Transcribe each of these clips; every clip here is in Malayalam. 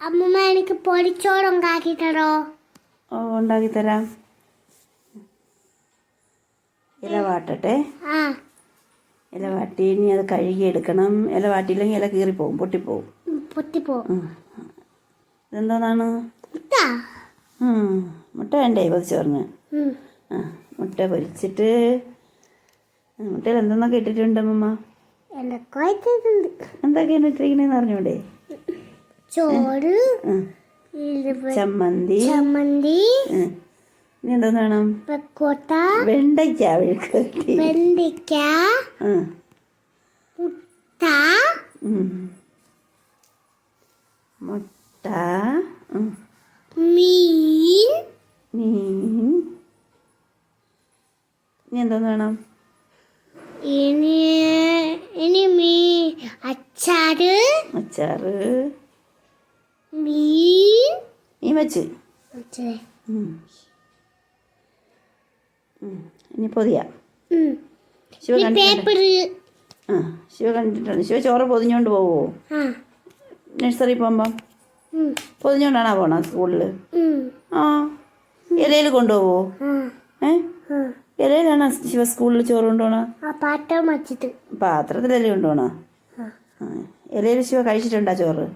അമ്മമ്മ എനിക്ക് പൊടിച്ചോറ് ഉണ്ടാക്കി തരോ ഓ ഉണ്ടാക്കി തരാം ഇല വാട്ടട്ടെ. ആ. ഇല വാട്ടി ഇനി അത് കഴുകി എടുക്കണം ഇല വാട്ടിയില്ലെങ്കിൽ ഇല കീറിപ്പോവും പൊട്ടിപ്പോവും. പൊട്ടി പൊട്ടിപ്പോ പൊട്ടി ഇതെന്തോന്നാണ്? ഇതാ മുട്ട മുട്ട വേണ്ടേ പൊതിച്ചോറിന്. ആ മുട്ട പൊരിച്ചിട്ട്. മുട്ടയിൽ എന്തെന്നൊക്കെ ഇട്ടിട്ടുണ്ട് അമ്മമ്മ? എന്തൊക്കെയാണ് ഇട്ടിരിക്കണേന്ന് അറിഞ്ഞൂടെ? ചോറ് ചമ്മന്തി. ചമ്മന്തി. ഇനി എന്തോന്ന് വേണം? പക്കോട്ട. വെണ്ടയ്ക്ക വെണ്ടിക്ക മുട്ട. മുട്ട. മീൻ. മീൻ. ഇനി എന്തോന്ന് വേണം? ഇനി ഇനി മീ അച്ചാറ്. അച്ചാറ്. വെച്ച്. ഇനി പൊതിയാ. ശിവ ആ ശിവ കണ്ടിട്ടുണ്ട്. ശിവ ചോറ് പൊതിഞ്ഞോണ്ട് പോവോ? നഴ്സറി പോകുമ്പം. പൊതിഞ്ഞോണ്ടാണോ പോണ സ്കൂളിൽ. ആ. ഇലയിൽ കൊണ്ടുപോവോ? ഏ. ഇലയിലാണോ ശിവ സ്കൂളിൽ ചോറ് കൊണ്ടുപോണ? പാത്രം വെച്ചിട്ട്. പാത്രത്തിലല്ലേ കൊണ്ടുപോണ. ഇലയിൽ ശിവ കഴിച്ചിട്ടുണ്ടാ ചോറ്.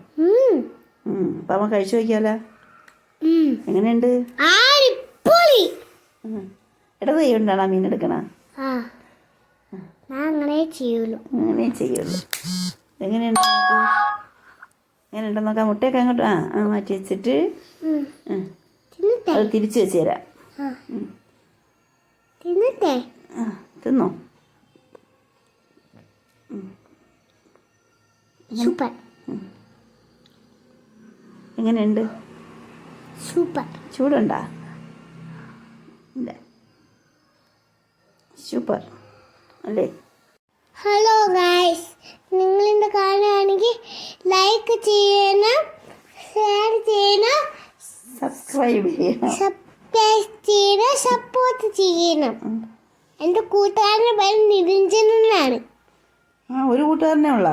അപ്പം അമ്മ കഴിച്ചു നോക്കിയാലോ. എങ്ങനെയുണ്ട്. ഇടത് കൈ കൊണ്ടാണോ മീൻ എടുക്കണ. അങ്ങനെ ചെയ്യുള്ളൂ. അങ്ങനെ ചെയ്യുള്ളൂ. എങ്ങനെയുണ്ട് നോക്ക് എങ്ങനെയുണ്ടെന്ന് നോക്കാം മുട്ടയൊക്കെ അങ്ങോട്ട് ആ ആ മാറ്റി വെച്ചിട്ട്. അത് തിരിച്ചു വെച്ച് തരാം. തിന്നോ? സൂപ്പർ. എങ്ങനെയുണ്ട്? സൂപ്പർ. ചൂടുണ്ടോ? ഇല്ല. സൂപ്പർ. അല്ലേ? ഹലോ ഗായ്സ് എന്താ കാണുകയാണെങ്കിൽ ലൈക്ക് ചെയ്യണം ഷെയർ ചെയ്യണം സബ്സ്ക്രൈബ് ചെയ്യണം. സബ്സ്ക്രൈബ് ചെയ്യണം സപ്പോർട്ട് ചെയ്യണം. എന്റെ കൂട്ടുകാരന്റെ പേര് നിരഞ്ജൻ എന്നാണ്. ആ ഒരു കൂട്ടുകാരനെ ഉള്ള?